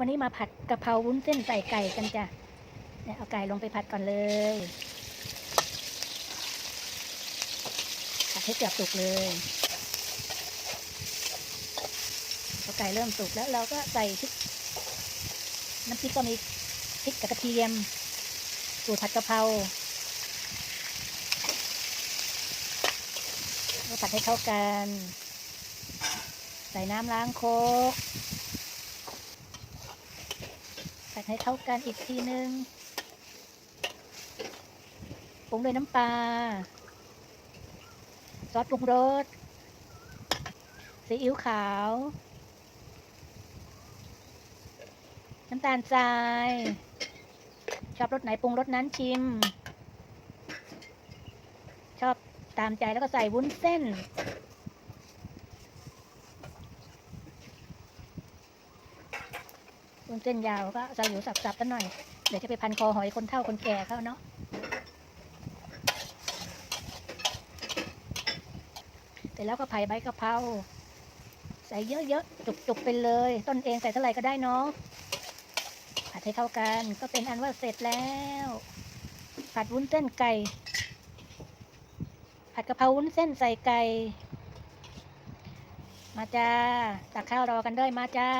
วันนี้มาผัดกะเพราวุ้นเส้นใส่ไก่กันจ้ะเนี่ยเอาไก่ลงไปผัดก่อนเลย ผัดให้เกือบสุกเลยพอไก่เริ่มสุกแล้วเราก็ใส่พริกน้ำพริกก็มีพริกกระเทียมสูตรผัดกะเพราผัดให้เข้ากัน ใส่น้ำล้างโคก ผัดให้เข้ากันอีกทีนึงปรุงด้วยน้ำปลาซอสปรุงรสซีอิ๊วขาว น้ำตาลทราย ชอบรสไหนปรุงรสนั้นชิม ชอบตามใจแล้วก็ใส่วุ้นเส้น วุ้นเส้นยาวก็ส่อยู่สับๆกันหน่อย เดี๋ยวจะไปพันคอหอยคนเฒ่าคนแก่เขาเนาะ เสร็จแล้วก็ไผ่ใบกะเพราใส่เยอะๆ จุกๆไปเลย ต้นเองใส่เท่าไหร่ก็ได้เนาะผัดให้เข้ากันก็เป็นอันว่าเสร็จแล้ว ผัดวุ้นเส้นไก่ ผัดกะเพราวุ้นเส้นใส่ไก่ มาจ้าตักข้าวรอกันด้วยมาจ้า